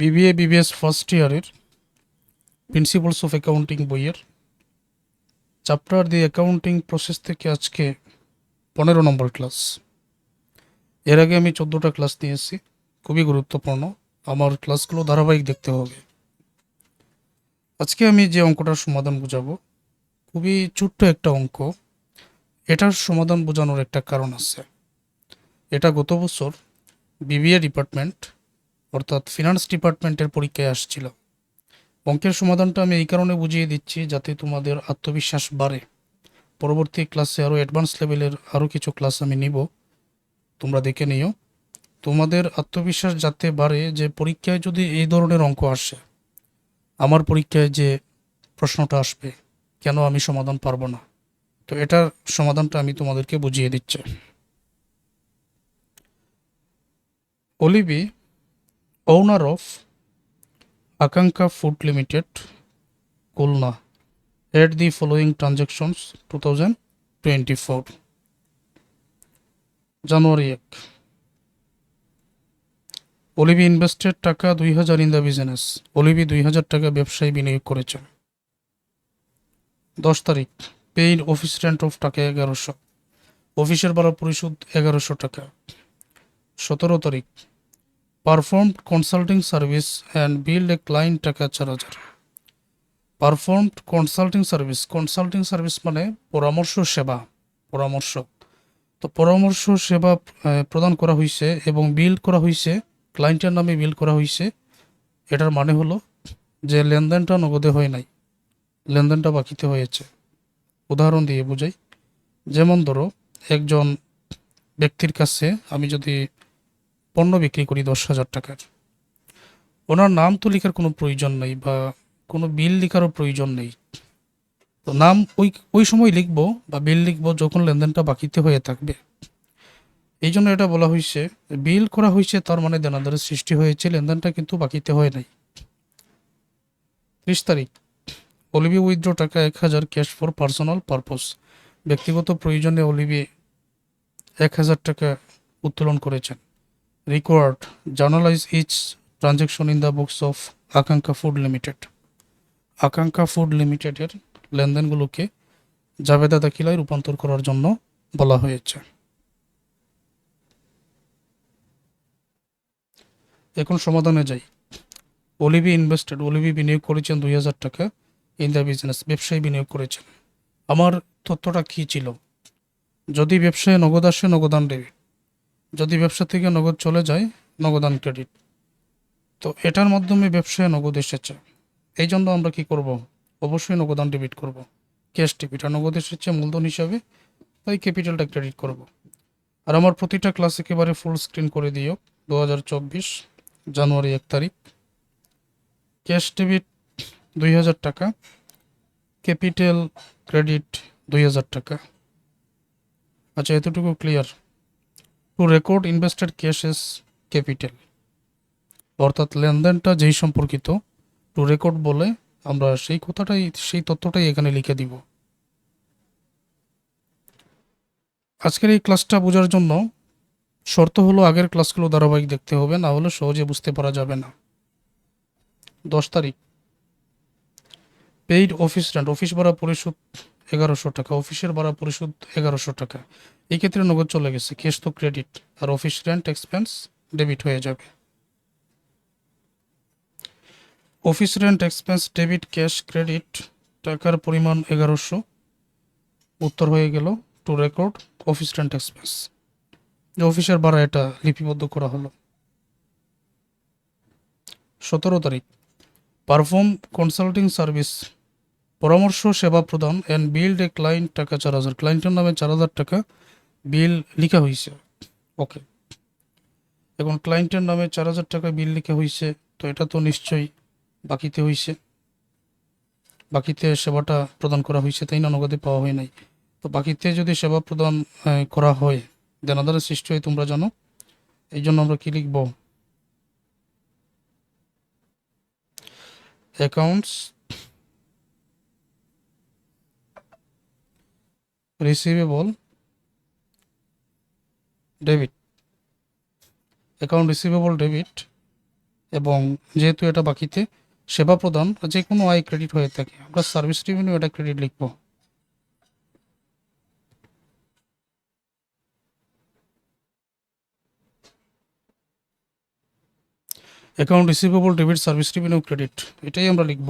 BBA BBS first ইয়ারের principles of accounting বইয়ের। Chapter the accounting process থেকে আজকে পনেরো নম্বর ক্লাস এর আগে আমি চোদ্দোটা ক্লাস নিয়েছি খুবই গুরুত্বপূর্ণ। আমার ক্লাসগুলো ধারাবাহিক দেখতে হবে। আজকে আমি যে অঙ্কটার সমাধান বোঝাবো, খুবই ছোট্ট একটা অঙ্ক। এটার সমাধান বোঝানোর একটা কারণ আছে। এটা গত বছর বিবিএ ডিপার্টমেন্ট অর্থাৎ ফিনান্স ডিপার্টমেন্টের পরীক্ষায় আসছিল। অঙ্কের সমাধানটা আমি এই কারণে বুঝিয়ে দিচ্ছি যাতে তোমাদের আত্মবিশ্বাস বাড়ে। পরবর্তী ক্লাসে আরও অ্যাডভান্স লেভেলের আরও কিছু ক্লাস আমি নিব। তোমরা দেখে নিও। তোমাদের আত্মবিশ্বাস যাতে বাড়ে যে পরীক্ষায় যদি এই ধরনের অঙ্ক আসে, আমার পরীক্ষায় যে প্রশ্নটা আসবে, কেন আমি সমাধান পারব না? তো এটার সমাধানটা আমি তোমাদেরকে বুঝিয়ে দিচ্ছি। অলিভি owner of Akanka Food Limited, Kulna, had the following transactions 2024. জানুয়ারি এক অলিভি ইনভেস্টেড টাকা দুই হাজার ইন দ্য বিজনেস অলিভি দুই হাজার টাকা ব্যবসায় বিনিয়োগ করেছে। দশ তারিখ পেইড অফিস রেন্ট অফ টাকা এগারোশো। অফিসের ভাড়া পরিশোধ এগারোশো টাকা। সতেরো তারিখ service and billed a client টাকা চার হাজার performed consulting service consulting service মানে পরামর্শ সেবা, পরামর্শ। তো পরামর্শ সেবা প্রদান করা হয়েছে এবং বিল করা হয়েছে ক্লায়েন্টের নামে বিল করা হয়েছে এটার মানে হলো যে লেনদেনটা নগদে হয় নাই, লেনদেনটা বাকিতে হয়েছে। উদাহরণ দিয়ে বোঝাই। যেমন ধরো, একজন ব্যক্তির কাছে আমি যদি পণ্য বিক্রি করি দশ হাজার টাকার। ওনার নাম তো লেখার কোনো প্রয়োজন নেই বা কোনো বিল লেখারও প্রয়োজন নেই। তো নাম ওই ওই সময় লিখব বা বিল লিখব যখন লেনদেনটা বাকিতে হয়ে থাকবে। এই জন্য এটা বলা হয়েছে, বিল করা হয়েছে তার মানে দেনাদারের সৃষ্টি হয়েছে, লেনদেনটা কিন্তু বাকিতে হয় নাই। ত্রিশ তারিখ, অলিভি উইথড্র টাকা এক হাজার ক্যাশ ফর পার্সোনাল পারপোজ। ব্যক্তিগত প্রয়োজনে অলিভি এক হাজার টাকা উত্তোলন করেছেন। Required journalize each transaction in the books of Akanksha food limited Akanksha food লিমিটেডের লেনদেনগুলোকে জাবেদা দাখিলায় রূপান্তর করার জন্য বলা হয়েছে। এখন সমাধানে যাই। অলিভি ইনভেস্টেড অলিভি বিনিয়োগ করেছেন দুই হাজার টাকা। ইন দ্য বিজনেস ব্যবসায় বিনিয়োগ করেছেন। আমার তথ্যটা কী ছিল? যদি ব্যবসায় নগদ আসে, নগদান ডেবিট যদি ব্যবসা থেকে নগদ চলে যায়, নগদান ক্রেডিট তো এটার মাধ্যমে ব্যবসায় নগদ এসেছে। এই জন্য আমরা কি করব? অবশ্যই নগদান ডেবিট করব। ক্যাশ ডেবিট আর নগদ এসেছে মূলধন হিসাবে, তাই ক্যাপিটালটা ক্রেডিট করব। আর আমার প্রতিটা ক্লাস একেবারে ফুল স্ক্রিন করে দিও দু হাজার চব্বিশ, জানুয়ারি এক তারিখ। ক্যাশ ডেবিট দুই হাজার টাকা ক্যাপিটাল ক্রেডিট দুই হাজার টাকা। আচ্ছা এতটুকু clear to record invested cash as capital অর্থাৎ লেনদেনটা যেই সম্পর্কিত টু রেকর্ড বলে আমরা সেই কথাটাই, সেই তথ্যটাই এখানে লিখে দিব। আজকের এই ক্লাসটা বোঝার জন্য শর্ত হলো আগের ক্লাসগুলো ধারাবাহিক দেখতে হবে, না হলে সহজে বুঝতে পারা যাবে না। দশ তারিখ। পেইড অফিস রেন্ট অফিস ভাড়া পরিশোধ এগারোশো টাকা, অফিসের ভাড়া পরিশোধ এগারোশো টাকা। এই ক্ষেত্রে নগদ চলে গেছে। ক্যাশ তো ক্রেডিট আর অফিস রেন্ট এক্সপেন্স ডেবিট হয়ে যাবে। Office rent expense debit cash credit টাকার পরিমাণ এগারোশো। উত্তর হয়ে গেল to record office rent expense অফিসের ভাড়া এটা লিপিবদ্ধ করা হলো। সতেরো তারিখ। পারফর্ম কনসাল্টিং সার্ভিস পরামর্শ, সেবা প্রদান অ্যান্ড বিল্ড এ ক্লায়েন্ট টাকা চার হাজার। ক্লায়েন্টের নামে চার হাজার টাকা বিল লিখা হয়েছে ওকে এখন ক্লায়েন্টের নামে চার হাজার টাকা বিল লিখা হয়েছে তো এটা তো নিশ্চয়ই বাকিতে হয়েছে বাকিতে সেবাটা প্রদান করা হয়েছে তাই না? নগদে পাওয়া হয় নাই। তো বাকিতে যদি সেবা প্রদান করা হয় দেনাদারের সৃষ্টি হয়, তোমরা জানো। এই জন্য আমরা কি লিখব? Accounts receivable debit account receivable debit এবং যেহেতু এটা বাকিতে, সেবা প্রদান যে কোনো আয় ক্রেডিট হয়ে থাকে। আমরা সার্ভিস রেভিনিউ এটা ক্রেডিট লিখব। Account receivable debit service revenue credit এটাই আমরা লিখব।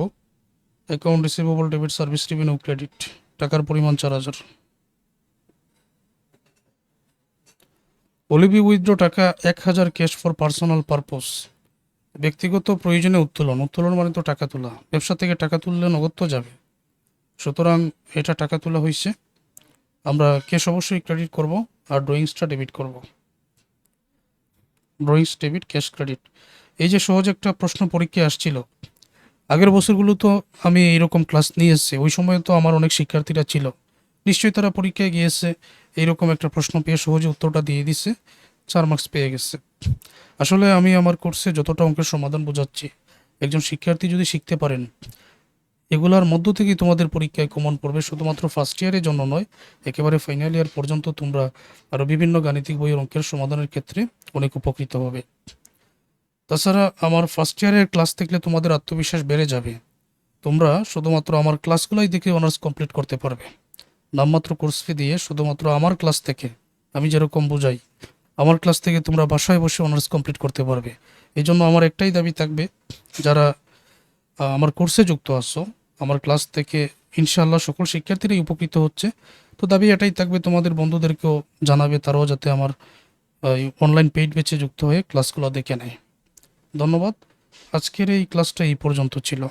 Account receivable debit service revenue credit টাকার পরিমাণ চার হাজার। অলিভি উইথড্র টাকা এক হাজার ক্যাশ ফর পার্সোনাল পারপোজ। ব্যক্তিগত প্রয়োজনে উত্তোলন। উত্তোলন মানে তো টাকা তোলা। ব্যবসা থেকে টাকা তুললে নগদ তো যাবে। সুতরাং এটা টাকা তোলা হয়েছে আমরা ক্যাশ অবশ্যই ক্রেডিট করব আর ড্রয়িংসটা ডেবিট করব। Drawings debit, cash credit. এই যে সহজ একটা প্রশ্ন পরীক্ষায় আসছিল। আগের বছরগুলো তো আমি এইরকম ক্লাস নিয়ে এসেছি। ওই সময় তো আমার অনেক শিক্ষার্থীরা ছিল। নিশ্চয়ই তারা পরীক্ষায় গিয়েছে। এইরকম একটা প্রশ্ন পেয়ে সহজে উত্তরটা দিয়ে দিছে, চার মার্কস পেয়ে গেছে। আসলে আমি আমার কোর্সে যতটা অঙ্কের সমাধান বোঝাচ্ছি, একজন শিক্ষার্থী যদি শিখতে পারেন, এগুলার মধ্য থেকেই তোমাদের পরীক্ষায় কমন পড়বে, শুধুমাত্র ফার্স্ট ইয়ারের জন্য নয়, একেবারে ফাইনাল ইয়ার পর্যন্ত তোমরা আরও বিভিন্ন গাণিতিক বইয়ের অঙ্কের সমাধানের ক্ষেত্রে অনেক উপকৃত হবে। তাছাড়া আমার ফার্স্ট ইয়ারের ক্লাস দেখলে তোমাদের আত্মবিশ্বাস বেড়ে যাবে। তোমরা শুধুমাত্র আমার ক্লাসগুলোই দেখে অনার্স কমপ্লিট করতে পারবে। নামমাত্র কোর্স ফি দিয়ে শুধুমাত্র আমার ক্লাস থেকে আমি যেরকম বোঝাই, আমার ক্লাস থেকে তোমরা বাসায় বসে অনার্স কমপ্লিট করতে পারবে। এই জন্য আমার একটাই দাবি থাকবে, যারা আমার কোর্সে যুক্ত আসছো আমার ক্লাস থেকে ইনশাআল্লাহ সকল শিক্ষার্থীরাই উপকৃত হচ্ছে। তো দাবি এটাই থাকবে, তোমাদের বন্ধুদেরকেও জানাবে, তারাও যাতে আমার অনলাইন পেইড বেচে যুক্ত হয়ে ক্লাসগুলো দেখে নেয়। ধন্যবাদ। আজকের এই ক্লাসটা এই পর্যন্ত ছিল।